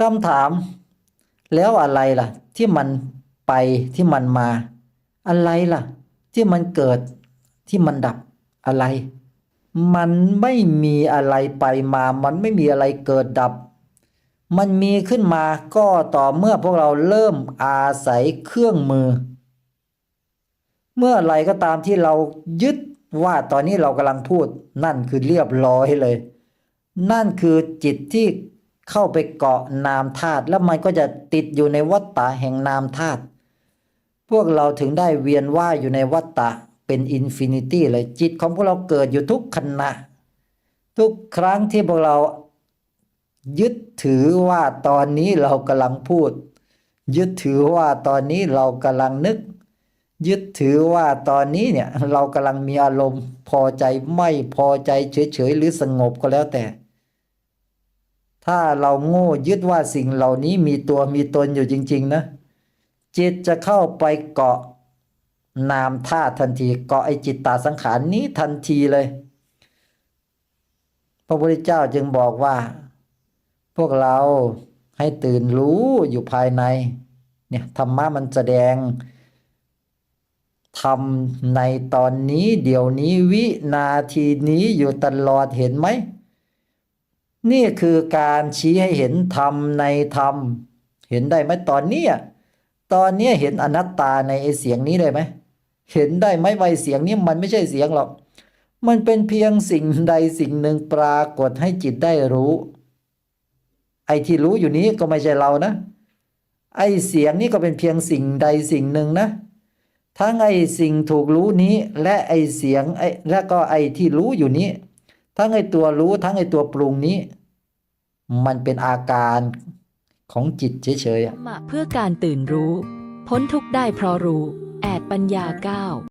คำถาม แล้วอะไรล่ะ ที่มันไปที่มันมา อะไรล่ะ ที่มันเกิดที่มันดับอะไร มันไม่มีอะไรไปมา มันไม่มีอะไรเกิดดับ มันมีขึ้นมาก็ต่อเมื่อพวกเราเริ่มอาศัยเครื่องมือ เมื่อไรก็ตามที่เรายึดว่าตอนนี้เรากำลังพูดนั่นคือเรียบร้อยเลย นั่นคือจิตที่ เข้าไปเกาะนามธาตุแล้วมันก็จะติดอยู่ในวัฏฏะแห่งนามธาตุพวกเราถึงได้เวียนว่ายอยู่ในวัฏฏะเป็นอินฟินิตี้เลยจิตของพวกเราเกิดอยู่ทุกขณะ ทุกครั้งที่พวกเรายึดถือว่าตอนนี้เรากำลังพูด ยึดถือว่าตอนนี้เรากำลังนึก ยึดถือว่าตอนนี้เนี่ยเรากำลังมีอารมณ์พอใจไม่พอใจเฉยๆหรือสงบก็แล้วแต่ ถ้าเราโง่ยึดว่าสิ่งเหล่านี้มีตัวมีตนอยู่จริง ๆ นะ จิตจะเข้าไปเกาะนามธาตุทันทีเกาะไอจิตตาสังขารนี้ทันทีเลย พระพุทธเจ้าจึงบอกว่า พวกเราให้ตื่นรู้อยู่ภายในเนี่ยธรรมะมันแสดงทำในตอนนี้เดี๋ยวนี้วินาทีนี้อยู่ตลอดเห็นไหม นี่คือการชี้ให้เห็นธรรมในธรรม เห็นได้ไหมตอนเนี้ยตอนเนี้ยเห็นอนัตตาในไอ้เสียงนี้ได้ไหมเห็นได้ไหมไอ้เสียงนี้มันไม่ใช่เสียงหรอก มันเป็นเพียงสิ่งใดสิ่งหนึ่งปรากฏให้จิตได้รู้ ไอ้ที่รู้อยู่นี้ก็ไม่ใช่เรานะ ไอ้เสียงนี้ก็เป็นเพียงสิ่งใดสิ่งหนึ่งนะทั้งไอ้สิ่งถูกรู้นี้และไอ้เสียงไอ้และก็ไอ้ที่รู้อยู่นี้ ทั้งไอ้ตัวรู้ทั้งไอ้ตัวปรุงนี้ มันเป็นอาการของจิตเฉยๆ ธรรมะเพื่อการตื่นรู้ พ้นทุกข์ได้เพราะรู้ แอดปัญญาเก้า